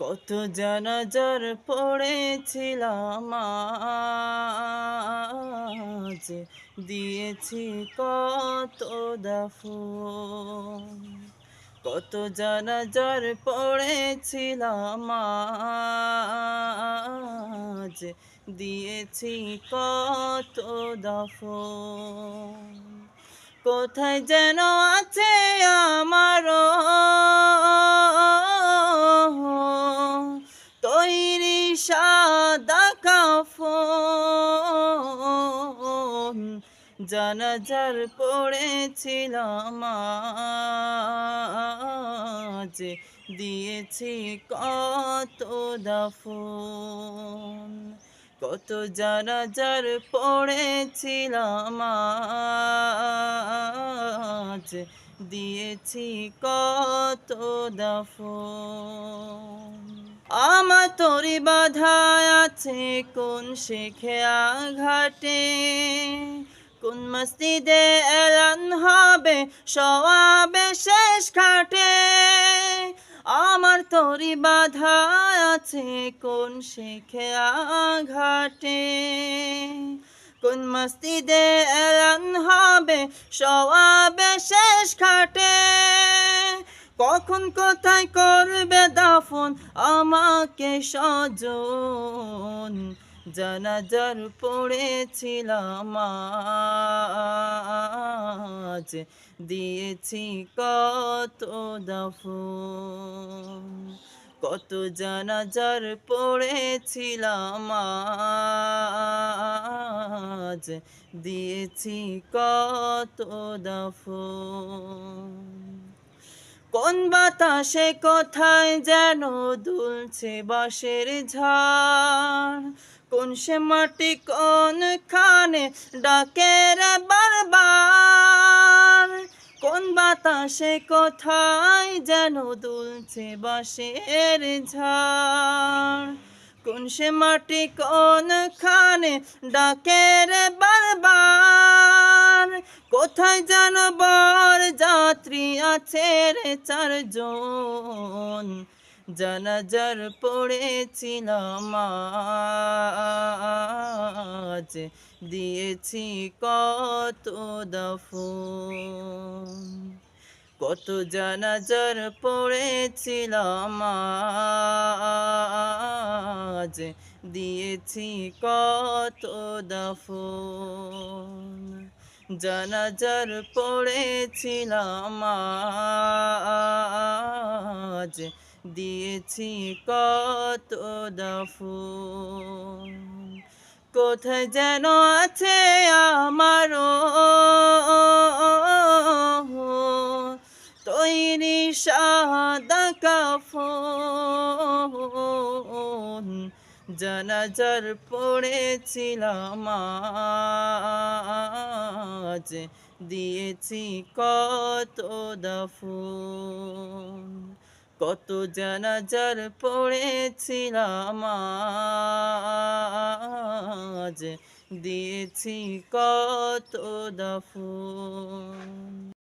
কত জানাজার পড়েছিলাম আজ। দিয়েছি কত দাফন। কত জানাজার পড়েছিলাম আজ। দিয়েছি কত দাফন। কোথায় যেন আছে আমারও জানাজার পড়েছিলাম আজ। দিয়েছি কত দাফন, কত জানাজার পড়েছিলাম আজ। দিয়েছি কত দাফন, আমার তরি বাধা আছে কোন শেখে ঘাটে কোন মসজিদে এলান হবে? সওয়াবে শেষ খাটে আমার তরি বাধা আছে, কোন শেখে ঘাটে কোন মসজিদে এলান হবে? সওয়াবে শেষ খাটে কখন কোথায় করবে দাফন? আমাকে সজন জানাজার পড়েছিলাম আজ। দিয়েছি কত দাফন, কত জানাজার পড়েছিলাম আজ। দিয়েছি কত দাফন, কোন বাতাসে কোথায় যেন দুলছে বাঁশের ঝাড়। কোন সে মাটি, কোন খানে ডাকে রে বারবার? কোন বাতাসে কোথায় যেন দুলছে বাঁশের ঝাড়? কোন সে মাটি, কোন খানে ডাকে রে বারবার? কোথায় যেন বর যাত্রী আছে রে চারজন? জানাজার পড়েছিলাম আজ দিয়েছি কত দফন। কত জানাজার পড়েছিলাম আজ দিয়েছি কত দফন। জানাজার পড়েছিলাম আজ দিয়েছি কত দফন কোথায় যেন আছে আমারও তৈরি সাদা কাফন। জানাজার পড়েছিলাম দিয়েছি কত দফন। কত জানাজার পড়েছিলাম দিয়েছি কত দফন।